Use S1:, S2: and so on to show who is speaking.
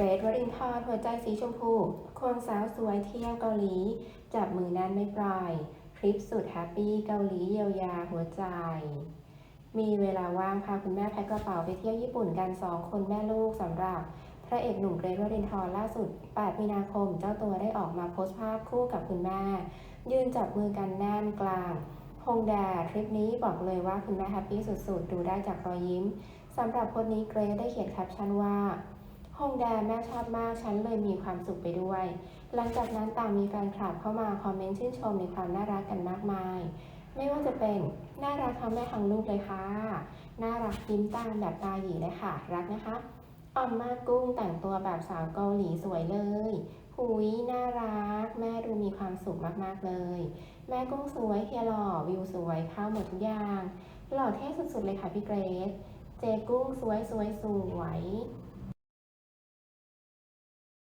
S1: เกรทวรินทร์หัวใจสีชมพู ควงสาวสวยเที่ยวเกาหลี จับมือแน่นไม่ปล่อยทริปสุดแฮปปี้เกาหลีเยียวยาหัวใจ มีเวลาว่างพาคุณแม่แพ็คกระเป๋าไปเที่ยวญี่ปุ่นกัน2คนแม่ลูกสำหรับพระเอกหนุ่มเกรทวรินทร์ล่าสุด 8 มีนาคม เจ้าตัวได้ออกมาโพสต์ภาพคู่กับคุณแม่ ยืนจับมือกันแน่นกลางฮงแดทริปนี้บอกเลยว่าคุณแม่แฮปปี้สุดๆ ดูได้จากรอยยิ้มสำหรับคนนี้เกรทได้เขียนแคปชั่นว่า ฮงแดแม่ชอบมากฉันเลยมีความสุขไปด้วย หลังจากนั้นต่างมีแฟนคลับเข้ามาคอมเมนต์ชื่นชมในความน่ารักกันมากมาย ไม่ว่าจะเป็นน่ารักทั้งแม่ทั้งลูกเลยค่ะ น่ารักยิ้มตามแบบตาหยีเลยค่ะ รักนะคะออมมากุ้งแต่งตัวแบบสาวเกาหลีสวยเลยหุยน่ารัก แม่ดูมีความสุขมาก ๆ เลย แม่กุ้งสวยเฮียหล่อวิวสวยเข้าหมดทุกอย่าง หล่อเท่สุด ๆ เลยค่ะพี่เกรซเจกุ้งสวยสวยสวย